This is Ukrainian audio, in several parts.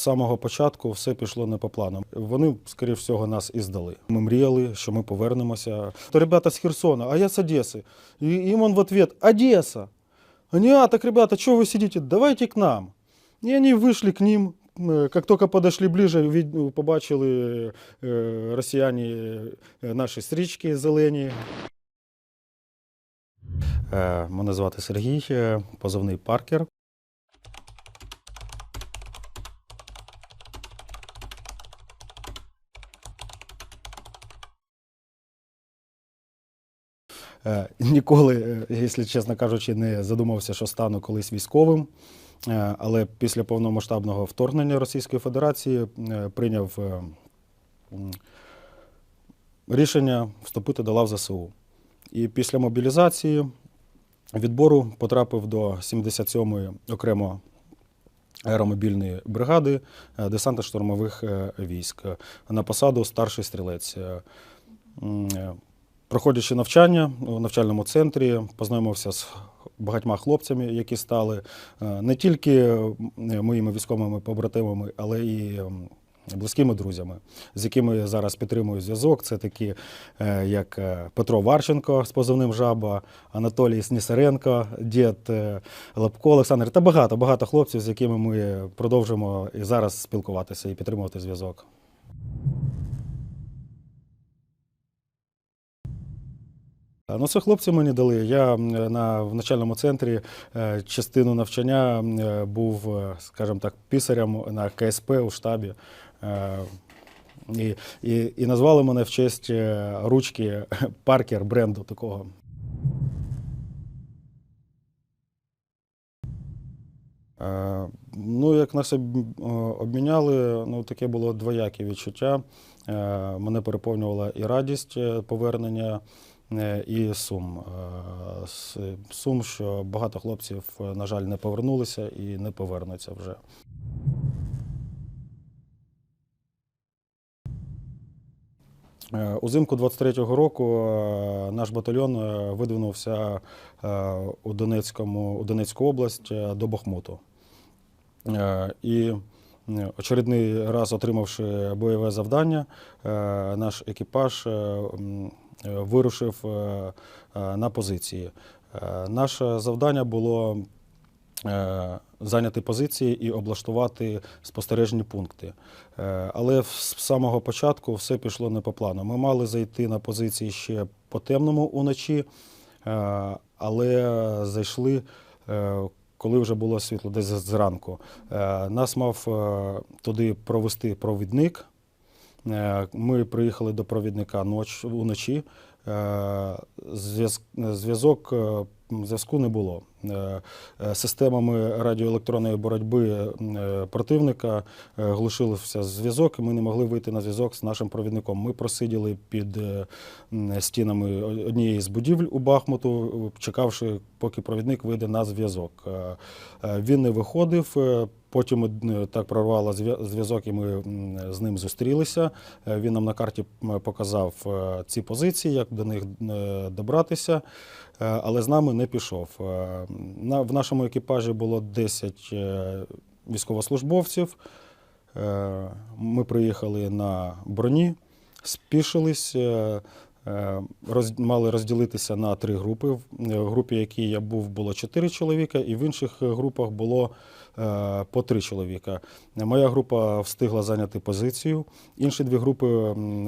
самого початку все пішло не по плану. Вони, скоріш всього, нас і здали. Ми мріяли, що ми повернемося. То ребята з Херсона, а я з Одеси. І їм он в ответ Одеса. Они, а, так, ребята, что вы сидите? Давайте к нам. И они вышли к ним. Э, Как только подошли ближе, вид- ну, побачили е, росіяни е, наші стрічки зелені. Е, Мене звати Сергій, е, позивний Паркер. Ніколи, е, якщо чесно кажучи, не задумався, що стану колись військовим. Е, Але після повномасштабного вторгнення Російської Федерації е, прийняв е, рішення вступити до лав ЗСУ. І після мобілізації відбору потрапив до 77-ї окремо аеромобільної бригади е, десантно-штурмових е, військ е, на посаду старший стрілець. Проходячи навчання у навчальному центрі, познайомився з багатьма хлопцями, які стали е, не тільки е, моїми військовими побратимами, але і близькими друзями, з якими я зараз підтримую зв'язок. Це такі, е, як Петро Варченко з позивним Жаба, Анатолій Снісаренко, дід Лапко Олександр та багато, багато хлопців, з якими ми продовжуємо і зараз спілкуватися і підтримувати зв'язок. Ну, це хлопці мені дали. Я на, в начальному центрі е, частину навчання е, був, е, скажімо так, писарем на КСП у штабі. І, і, і назвали мене в честь ручки Паркер бренду такого. Ну, як нас обміняли, ну таке було двояке відчуття. Мене переповнювала і радість повернення, і сум. Е, Сум, що багато хлопців, е, на жаль, не повернулися і не повернуться вже. Е, Узимку 23-го року е, наш батальйон е, видвинувся е, у, Донецькому, у Донецьку область е, до Бахмуту. Е, І е, очередний раз, отримавши бойове завдання, е, наш екіпаж е, е, вирушив е, е, на позиції. Е, Наше завдання було зайняти позиції і облаштувати спостережні пункти. Але з самого початку все пішло не по плану. Ми мали зайти на позиції ще по темному уночі, але зайшли. Коли вже було світло, десь зранку, нас мав туди провести провідник. Е, Ми приїхали до провідника ноч, уночі. Е, Зв'язок е, зв'язку не було. Системами радіоелектронної боротьби противника глушився зв'язок, і ми не могли вийти на зв'язок з нашим провідником. Ми просиділи під стінами однієї з будівель у Бахмуту, чекавши, поки провідник вийде на зв'язок. Він не виходив. Потім е, так прорвало зв'я- зв'язок, і ми з ним зустрілися. Е, Він нам на карті показав е, ці позиції, як до них добратися, але з нами не пішов. В нашому екіпажі було 10 е, військовослужбовців. Ми приїхали на броні, спішились. мали розділитися на три групи. В групі, в якій я був, було чотири чоловіка, і в інших групах було по три чоловіка. Моя група встигла зайняти позицію. Інші дві групи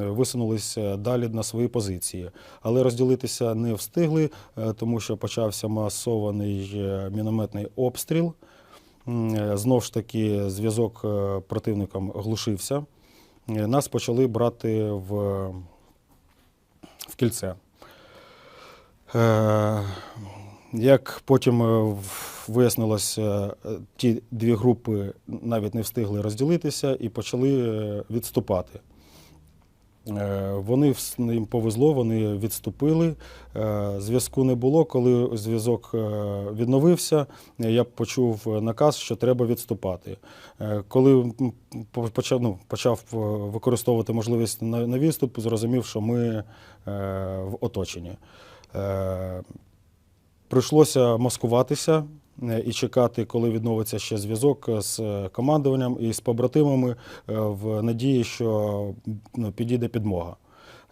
висунулися далі на свої позиції, але розділитися не встигли, е, тому що почався масований е, мінометний обстріл. М, е, Знов ж таки, зв'язок е, противником глушився. Е, Нас почали брати в, в кільце. Як потім е, в- вияснилось, е, ті дві групи навіть не встигли розділитися і почали е, відступати. Вони їм повезло, вони відступили. Зв'язку не було. Коли зв'язок відновився, я почув наказ, що треба відступати. Коли почав, ну, почав використовувати можливість на, відступ, зрозумів, що ми в оточенні. Е, Прийшлося маскуватися е, і чекати, коли відновиться ще зв'язок з е, командуванням і з побратимами е, в надії, що ну, підійде підмога.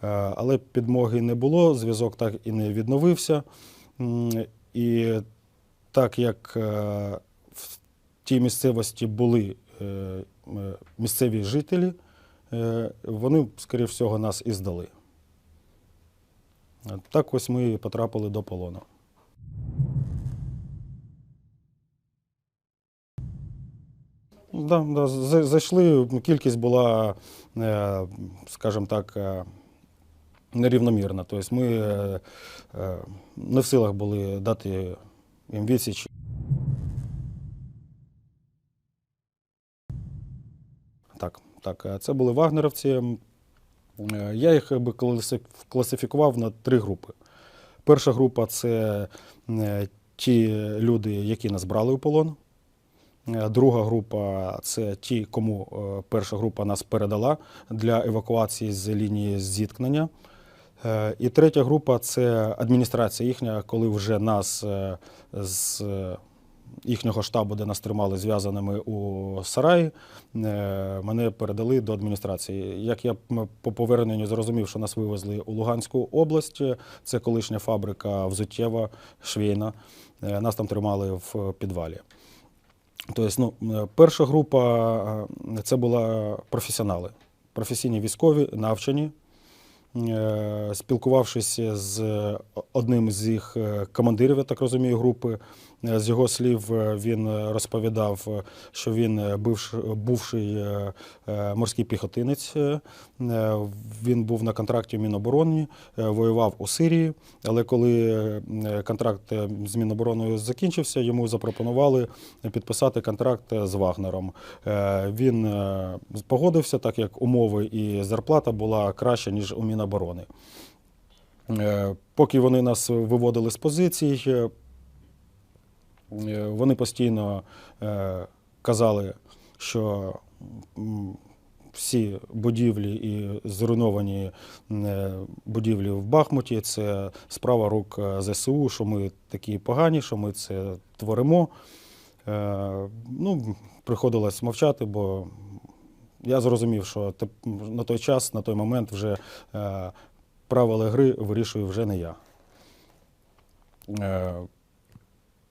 Е, Але підмоги не було, зв'язок так і не відновився. І так як е, в тій місцевості були е, е, місцеві жителі, е, вони, скоріш всього, нас і здали. Е, Так ось ми потрапили до полону. Да, да, за- зайшли, кількість була, е, скажімо так, е, нерівномірна. Тобто ми е, не в силах були дати їм відсіч. Так, так, це були вагнеровці. Я їх би класифікував на три групи. Перша група це ті люди, які нас брали у полон. Е, Друга група це ті, кому е, перша група нас передала для евакуації з лінії зіткнення. Е, І третя група це адміністрація їхня, коли вже нас з їхнього штабу, де нас тримали зв'язаними у сараї, мене передали до адміністрації. Як я по поверненню зрозумів, що нас вивезли у Луганську область, це колишня фабрика взуттєва, швейна. Нас там тримали в підвалі. Тобто, ну, перша група е, це була професіонали, професійні військові, навчені. Е, Спілкувавшись з одним з їх е, командирів, я так розумію, групи, з його слів е, він розповідав, е, що він е, бувший морський піхотинець. Він був на контракті в Мінобороні, воював у Сирії, але коли контракт з Мінобороною закінчився, йому запропонували підписати контракт з Вагнером. Він погодився, так як умови і зарплата була краща, ніж у Міноборони. Поки вони нас виводили з позицій, вони постійно е, казали, що всі будівлі і зруйновані е, будівлі в Бахмуті це справа рук е, ЗСУ, що ми такі погані, що ми це творимо. Е, Ну, приходилось мовчати, бо я зрозумів, що на той час, на той момент вже е, правила гри вирішую вже не я.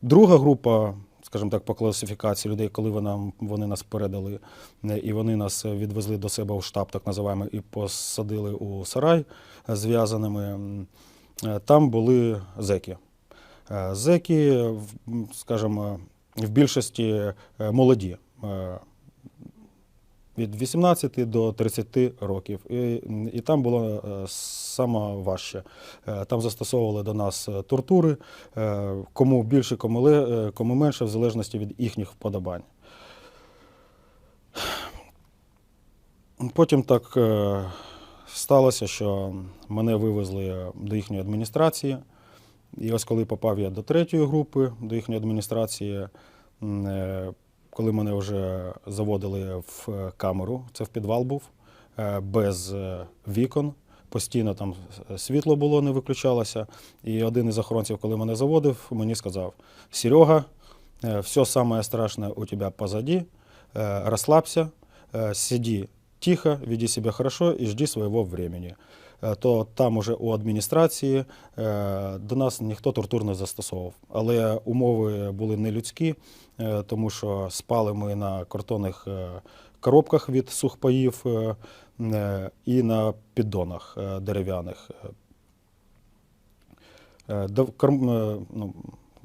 Е, Друга група, скажімо так, по класифікації людей, коли вони, вони нас передали, е, і вони нас відвезли до себе у штаб, так називаємо, і посадили у сарай е, зв'язаними, е, там були зеки. Е, Зеки, в- скажімо, в більшості е, молоді. Від 18 до 30 років. І, і там було е, саме важче. Е, Там застосовували до нас е, тортури, кому більше, кому, менше, в залежності від їхніх вподобань. Потім так сталося, що мене вивезли до їхньої адміністрації. І ось коли попав я до третьої групи, до їхньої адміністрації, коли мене вже заводили в е, камеру, це в підвал був, е, без е, вікон, постійно там світло було, не виключалося. І один із охоронців, коли мене заводив, мені сказав: Серега, все самое страшное у тебя позади, е, расслабься, е, сиди тихо, веди себя хорошо и жди своего времени. Е, То там уже у адміністрації е, до нас ніхто тортур не застосовував. Але умови були нелюдські, е, тому що спали ми на картонних коробках від сухпаїв і на піддонах дерев'яних. Ну,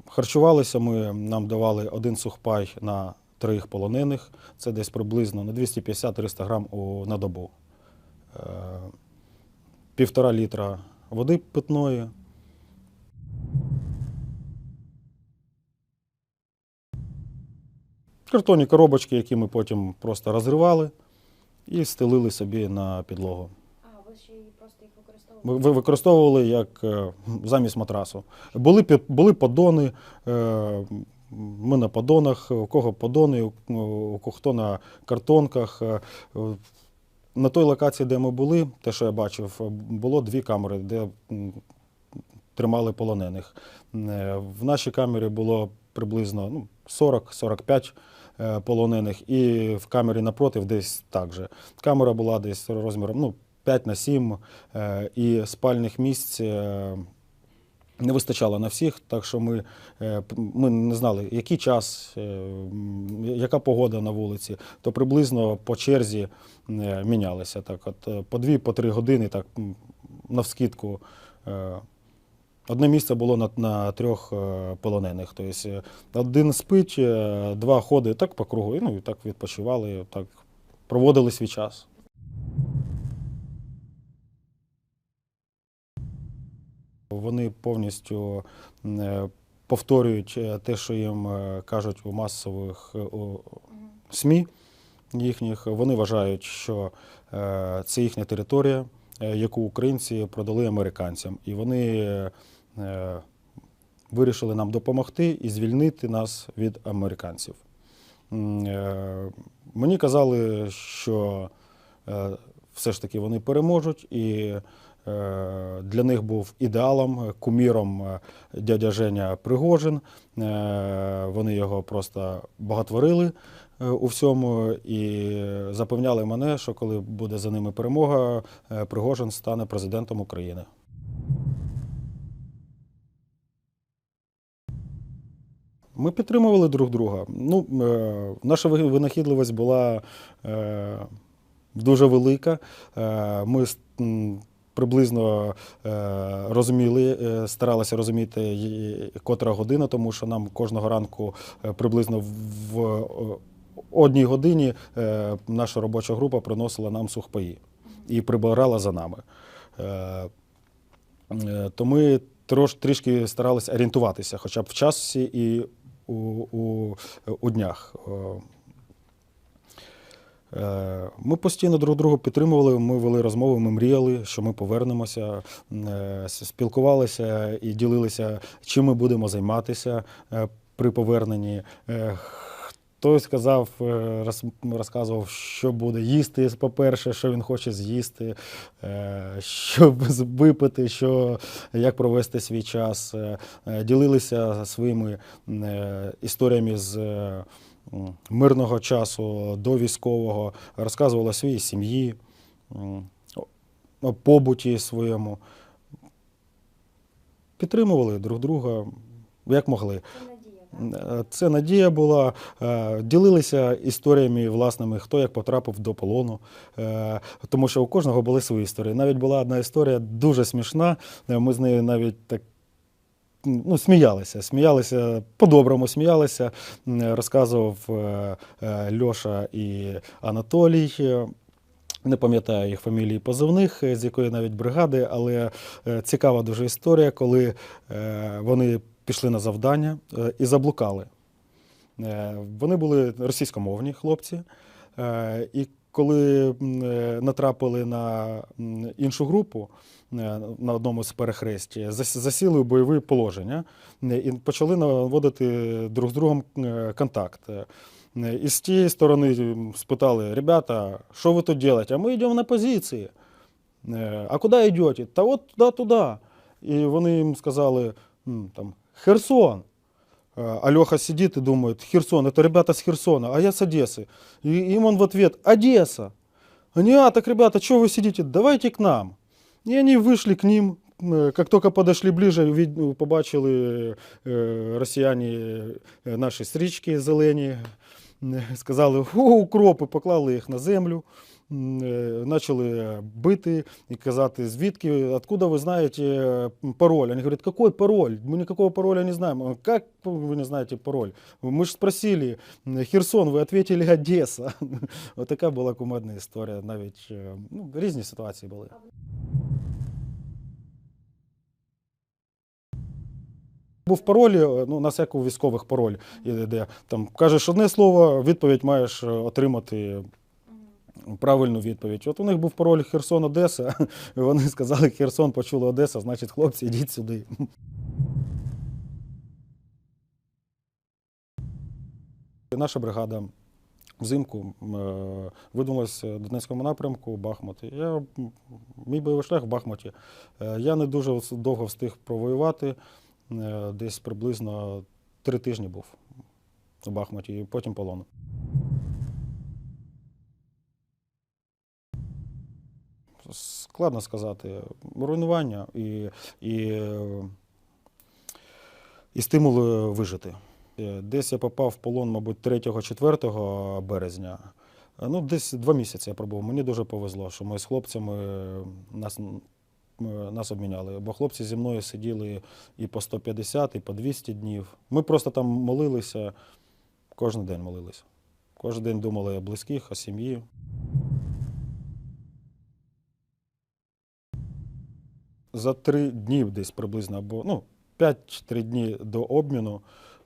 Харчувалися ми, нам давали один сухпай на трьох полонених, це десь приблизно на 250-300 грам на добу. Е, Півтора літра води питної. Картонні коробочки, які ми потім просто розривали і стелили собі на підлогу. А, ви ще й просто їх використовували? ви- Використовували як е, замість матрасу. Були, були подони, е, ми на подонах, у кого подони, у, у кого хто на картонках. На той локації, де ми були, те, що я бачив, було дві камери, де тримали полонених. Е, В нашій камері було приблизно ну, 40-45 е, полонених, і в камері напротив десь так же. Камера була десь розміром ну, 5 на 7, е, і спальних місць. Не вистачало на всіх, так що ми, е, ми не знали, який час, е, яка погода на вулиці, то приблизно по черзі е, мінялися. Так, от, по дві, по три години, так, е, Одне місце було на, на трьох полонених. Тобто один спить, два ходить так по кругу, і, ну, так відпочивали, так проводили свій час. Вони повністю е, повторюють е, те, що їм е, кажуть у масових у СМІ їхніх. Вони вважають, що це їхня територія, яку українці продали американцям. І вони вирішили нам допомогти і звільнити нас від американців. Мені казали, що все ж таки вони переможуть, і для них був ідеалом, е, куміром е, дядя Женя Пригожин. Е, Вони його просто багатворили е, у всьому і запевняли мене, що коли буде за ними перемога, е, Пригожин стане президентом України. Ми підтримували друг друга. Ну, е, наша винахідливість була е, дуже велика. Е, ми приблизно е, розуміли, е, старалися розуміти, котра година, тому що нам кожного ранку е, приблизно в одній годині наша робоча група приносила нам сухпаї і прибирала за нами. То ми трош, трішки старалися орієнтуватися, хоча б в часі і у, у, у днях. Е, Ми постійно друг друга підтримували, ми вели розмови, ми мріяли, що ми повернемося, е, спілкувалися і ділилися, чим ми будемо займатися е, при поверненні. Хтось сказав, розказував, що буде їсти, по-перше, що він хоче з'їсти, що випити, що, як провести свій час. Ділилися своїми історіями з мирного часу до військового, розказували своїй сім'ї, побуті своєму. Підтримували друг друга як могли. Е, Це надія була. Е, Ділилися історіями власними, хто як потрапив до полону, Е, тому що у кожного були свої історії. Навіть була одна історія дуже смішна. Е, Ми з нею навіть так. Ну, сміялися, сміялися, по-доброму сміялися. Розказував е, е, Льоша і Анатолій. Не пам'ятаю їх фамілії позивних, е, з якої навіть бригади, але цікава дуже історія, коли вони пішли на завдання і заблукали. Вони були російськомовні хлопці, і коли е, натрапили на іншу групу е, на одному з перехресті, засіли у бойове положення е, і почали наводити друг з другом контакт. І з тієї сторони спитали: ребята, що ви тут робите? А ми йдемо на позиції. А куди йдете? Та от туди, туди. І вони їм сказали: там, Херсон. Э, Алеха сидит и думает, Херсон, это ребята с Херсона, а я с Одессы. И им он в ответ, Одесса. Они, а, так, ребята, что вы сидите, давайте к нам. И они вышли к ним, Э, как только подошли ближе, вид- ну, побачили е, росіяни е, наші стрічки зелені, Е, сказали, о, укропи, поклали їх на землю. М, е, бити і казати, звідки, откуда ви знаєте е, пароль? Вони говорять, який пароль? Ми ніякого пароля не знаємо. Як ви не знаєте пароль? Ми ж спросили, Херсон, ви відповіли Одеса. Ось така була кумедна історія. Навіть е, ну, різні ситуації були. Був пароль, е, ну, нас як у військових пароль, де там кажеш одне слово, відповідь маєш е, отримати правильну відповідь. От у них був пароль Херсон Одеса. Вони сказали, Херсон почули Одеса, значить, хлопці, йдіть сюди. Наша бригада взимку е, видвинулися в Донецькому напрямку Бахмут. Я, мій бойовий шлях в Бахмуті. Я не дуже довго встиг провоювати, десь приблизно три тижні був у Бахмуті, і потім полон. Складно сказати. Руйнування і, і, е, і стимули вижити. Е, Десь я попав в полон, мабуть, 3-4 березня. Е, Ну, десь два місяці я пробув. Мені дуже повезло, що ми з хлопцями е, нас, е, нас обміняли. Бо хлопці зі мною сиділи і по 150, і по 200 днів. Ми просто там молилися, кожен день молилися. Кожен день думали о близьких, о сім'ї. За три дні десь приблизно, або ну, 5-3 дні до обміну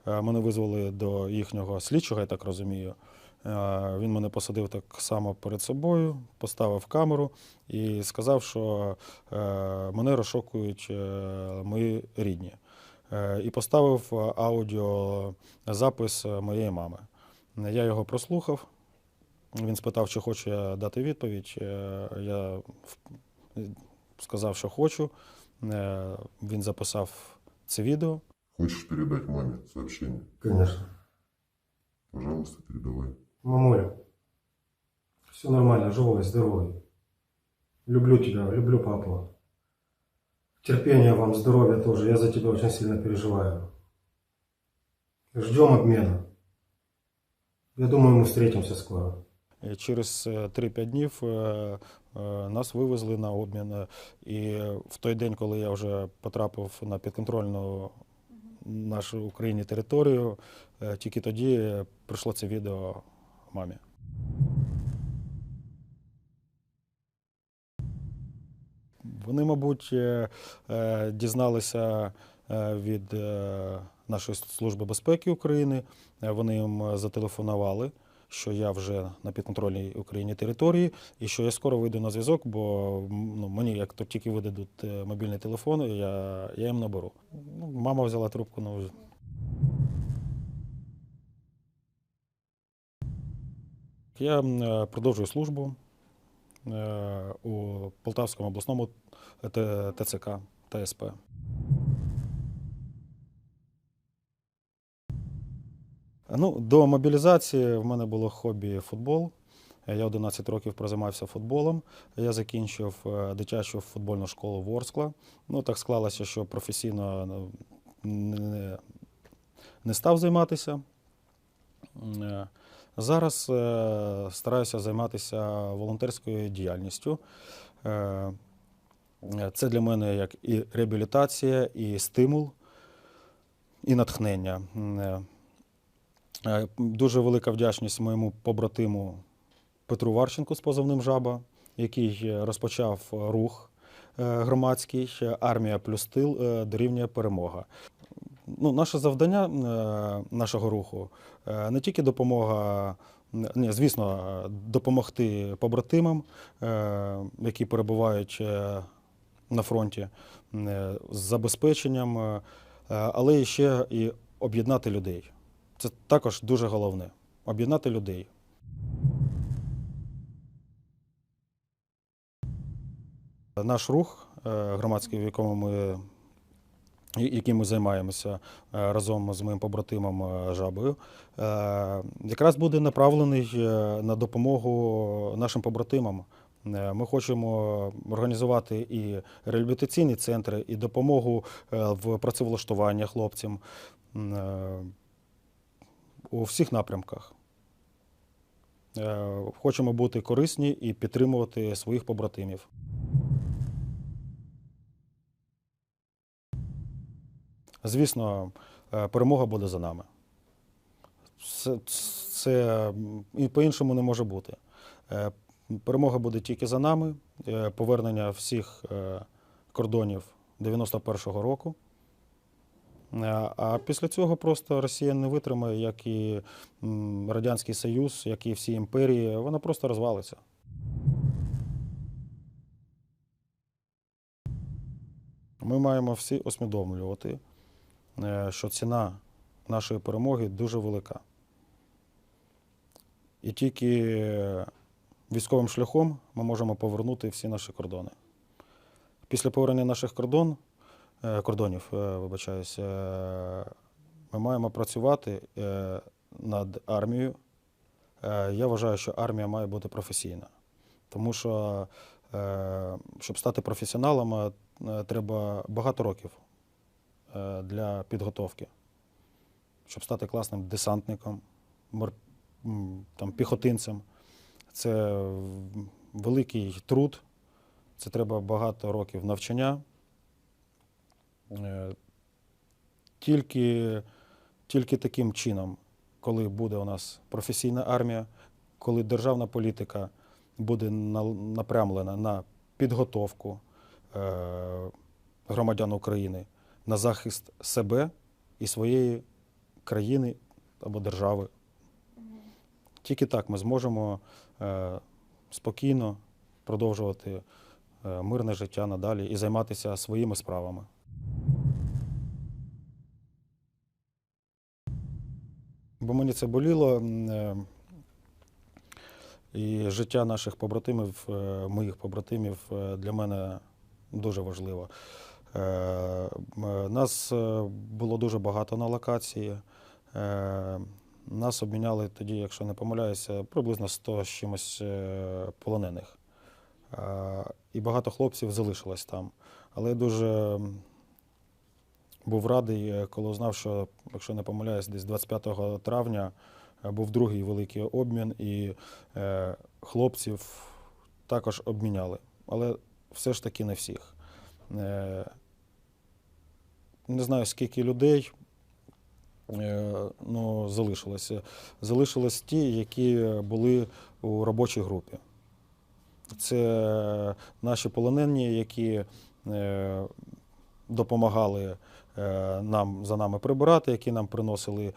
е, мене визвали до їхнього слідчого, я так розумію. Е, Він мене посадив так само перед собою, поставив камеру і сказав, що е, мене розшукують е, мої рідні. І поставив аудіозапис моєї мами. Я його прослухав. Він спитав, чи хочу я дати відповідь. Я сказав, що хочу. Він записав це відео. Хочешь передать маме сообщение? Конечно. Пожалуйста, передавай. Мамуля, все нормально, живой, здоровый. Люблю тебя, люблю папу. Терпения вам, здоровья тоже. Я за тебя очень сильно переживаю. Ждем обмена. Я думаю, мы встретимся скоро. Через е, 3-5 днів е, е, нас вивезли на обмін. І в той день, коли я вже потрапив на підконтрольну нашу Україні територію, е, тільки тоді е, прийшло це відео мамі. Вони, мабуть, е, е, дізналися е, від нашої служби безпеки України. Вони їм зателефонували, що я вже на підконтрольній Україні території і що я скоро вийду на зв'язок, бо ну, мені як то тільки видадуть мобільний телефон, я, я їм наберу. Ну, мама взяла трубку. Ну, я е, продовжую службу е, у Полтавському обласному ТЦК ТСП. Ну, до мобілізації в мене було хобі футбол. Я 11 років прозаймався футболом. Я закінчив е, дитячу футбольну школу Ворскла. Ну, так склалося, що професійно ну, не, не став займатися. Зараз е, стараюся займатися волонтерською діяльністю. Е, Це для мене як і реабілітація, і стимул, і натхнення. Е, Дуже велика вдячність моєму побратиму Петру Варченку з позивним Жаба, який розпочав рух громадський Армія плюс тил дорівнює перемога. Ну, наше завдання е, нашого руху е, не тільки допомога, ні, звісно, е, допомогти побратимам, які перебувають на фронті з забезпеченням, але ще і об'єднати людей. Це також дуже головне об'єднати людей. Наш рух громадський, в якому ми, яким ми займаємося е, разом з моїм побратимом е, Жабою, е, якраз буде направлений на допомогу нашим побратимам. Ми хочемо організувати і реабілітаційні центри, і допомогу в працевлаштуванні хлопцям у всіх напрямках. Хочемо бути корисні і підтримувати своїх побратимів. Звісно, е, перемога буде за нами. Це, це і по-іншому не може бути. Е, Перемога буде тільки за нами, е, повернення всіх кордонів 91-го року. А після цього просто Росія не витримає, як і Радянський Союз, як і всі імперії, вона просто розвалиться. Ми маємо всі усвідомлювати, що ціна нашої перемоги дуже велика. І тільки військовим шляхом ми можемо повернути всі наші кордони. Після повернення наших кордон, е, кордонів, е, вибачаюсь, е, ми маємо працювати е, над армією. Е, Я вважаю, що армія має бути професійна. Тому що, е, щоб стати професіоналом, е, треба багато років е, для підготовки. Щоб стати класним десантником, там, піхотинцем. Це великий труд, це треба багато років навчання. Е, Тільки, тільки таким чином, коли буде у нас професійна армія, коли державна політика буде напрямлена на підготовку е, громадян України на захист себе і своєї країни або держави. Тільки так ми зможемо е, спокійно продовжувати е, мирне життя надалі і займатися своїми справами. Бо мені це боліло. е, І життя наших побратимів, моїх побратимів для мене дуже важливо. Е, Нас е, було дуже багато на локації. Е, Нас обміняли тоді, якщо не помиляюся, приблизно 100 з чимось полонених. І багато хлопців залишилось там. Але я дуже був радий, коли узнав, що, якщо не помиляюсь, десь 25 травня був другий великий обмін, і хлопців також обміняли. Але все ж таки не всіх. Е, не знаю, скільки людей е, ну, залишилося. Залишились ті, які були у робочій групі. Це наші полонені, які е, допомагали нам за нами прибирати, які нам приносили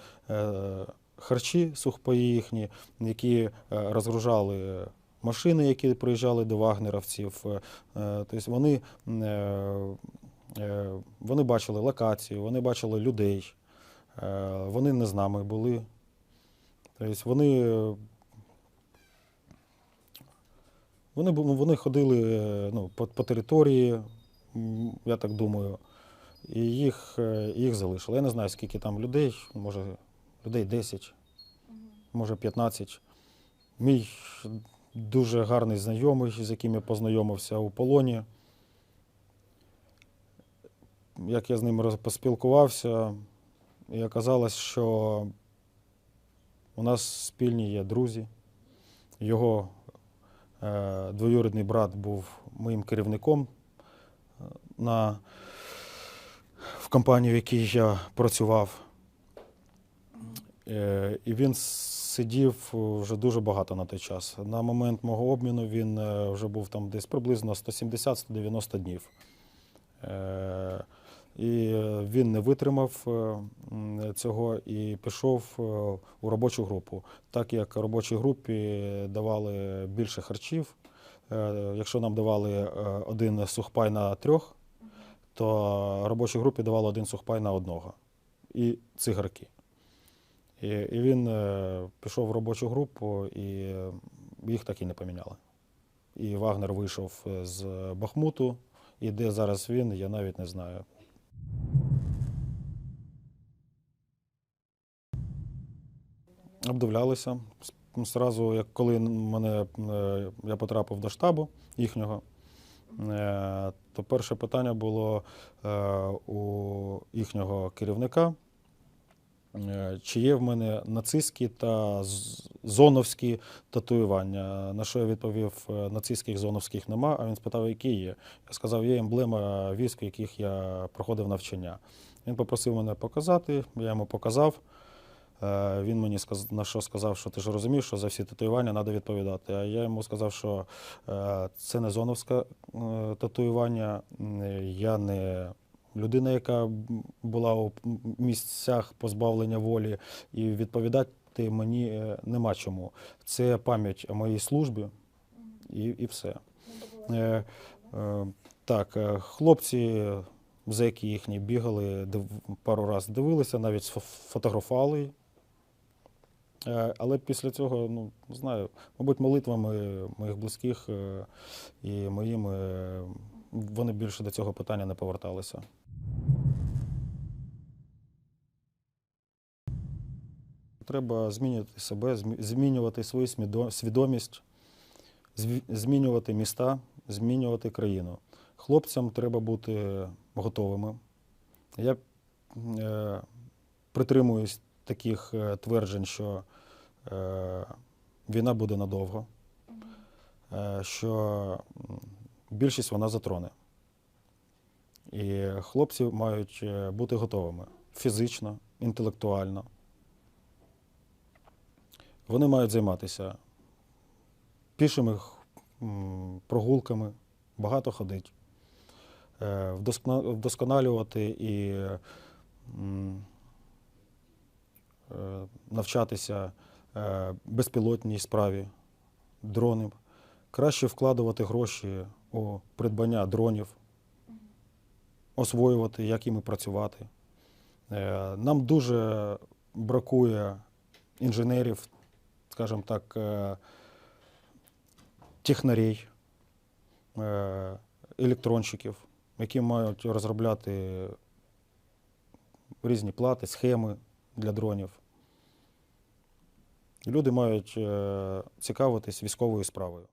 харчі сухпаї їхні, які розгружали машини, які приїжджали до вагнеровців. Е, е, Тобто вони, е, вони бачили локацію, вони бачили людей, вони не з нами були. Тобто вони, вони, ну, вони ходили ну, по, по території, я так думаю, і їх, їх залишили. Я не знаю, скільки там людей, може, людей 10, може 15. Мій дуже гарний знайомий, з яким я познайомився у полоні. Як я з ним поспілкувався, і оказалось, що у нас спільні є друзі. Його е, двоюрідний брат був моїм керівником е, на, в компанії, в якій я працював. Е, і він сидів вже дуже багато на той час. На момент мого обміну він е, вже був там десь приблизно 170-190 днів. Е, І е, він не витримав е, цього і пішов е, у робочу групу. Так як робочій групі давали більше харчів, е, якщо нам давали е, один сухпай на трьох, то робочій групі давали один сухпай на одного і цигарки. І, і він е, пішов в робочу групу, і їх так і не поміняли. І Вагнер вийшов е, з Бахмуту, і де зараз він, я навіть не знаю. Обдивлялися. С- Зразу, як коли мене, е, я потрапив до штабу їхнього, то перше питання було у їхнього керівника, чи є в мене нацистські та зоновські татуювання. На що я відповів, е, нацистських зоновських нема, а він спитав, які є. Я сказав, є емблема військ, яких я проходив навчання. Він попросив мене показати, я йому показав. Е, Він мені на що сказав, що ти ж розумієш, що за всі татуювання треба відповідати. А я йому сказав, що е, це не зоновське е, татуювання. Я не людина, яка була у місцях позбавлення волі, і відповідати мені е, нема чому. Це пам'ять о моїй службі і, і все. Е, е, так, е, хлопці, зеки їхні бігали, див, пару разів дивилися, навіть фотографували Е, Але після цього, ну, знаю, мабуть, молитвами моїх близьких і моїми, вони більше до цього питання не поверталися. Треба змінювати себе, змінювати свою свідомість, змінювати міста, змінювати країну. Хлопцям треба бути готовими. Я е, притримуюсь таких е, тверджень, що е, війна буде надовго, е, що більшість вона затроне. І хлопці мають е, бути готовими фізично, інтелектуально. Вони мають займатися пішими прогулками, багато ходити, е, вдосконалювати і е, навчатися е, безпілотній справі, дронів. Краще вкладувати гроші у придбання дронів, освоювати, як іми працювати. Нам дуже бракує інженерів, скажімо так, е, технарей, електронщиків, які мають розробляти різні плати, схеми для дронів. Люди мають е, цікавитись військовою справою.